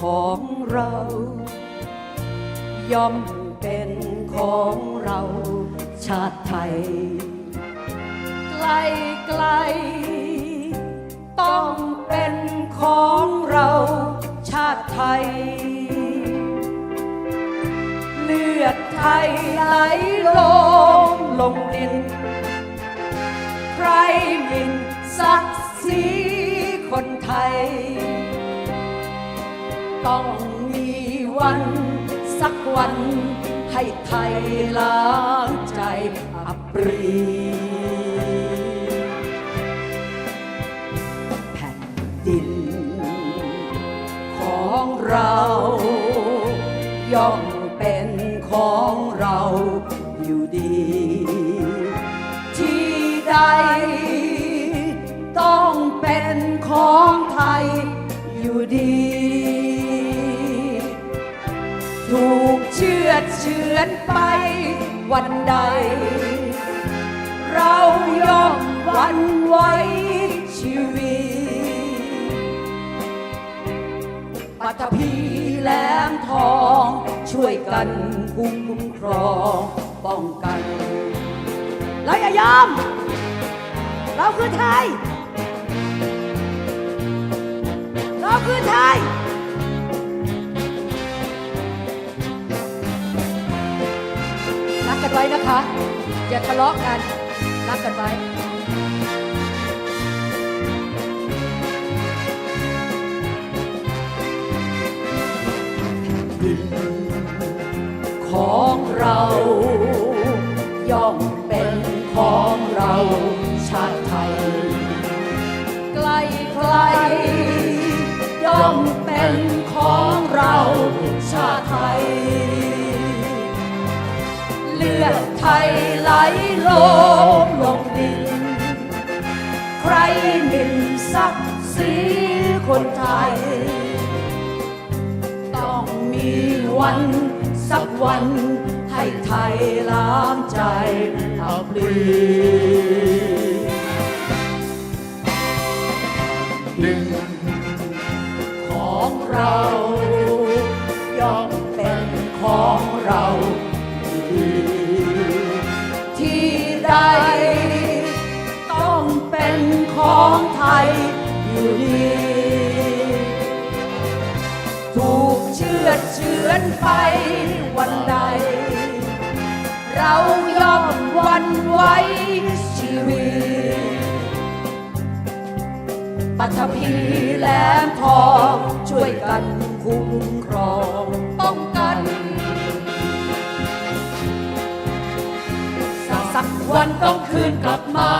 ของเรา ย่อมเป็นของเราชาติไทย ไกลไกล ต้องเป็นของเราชาติไทย เลือดไทยไหลลงลงดิน ใครมิน ต้องมีวันสักวัน ให้ไทยล้างใจอับปรีแผ่นดิน ของเรา ย่อมเป็นของเราอยู่ดี ที่ใด ถูกเชื่อเฉือนไปวันใด เราย่อมวันไว้ชีวิตปัตภีแหลมทองช่วยกันคุ้มครองป้องกันเราอย่ายอมเราคือไทย เราคือไทย นไว้นะคะ อย่าทะเลาะกันรักกันไว้ดินของเราย่อมเป็นของเราชาติไทย ไกลไกลย่อมเป็นของเราชาติไทย เลือดไทยไหลลงลงดิน ใครหมิ่นศักดิ์ศรีคนไทย ต้องมีวันสักวันให้ไทยล้างใจเอาปลี ของไทยอยู่ดี ถูกเชื่อเฉือนไปวันใด เราย่อมวันไว้ชีวิตปัทภีแหลมทองช่วยกันคุ้มครองป้องกันสักวันต้องคืนกลับมา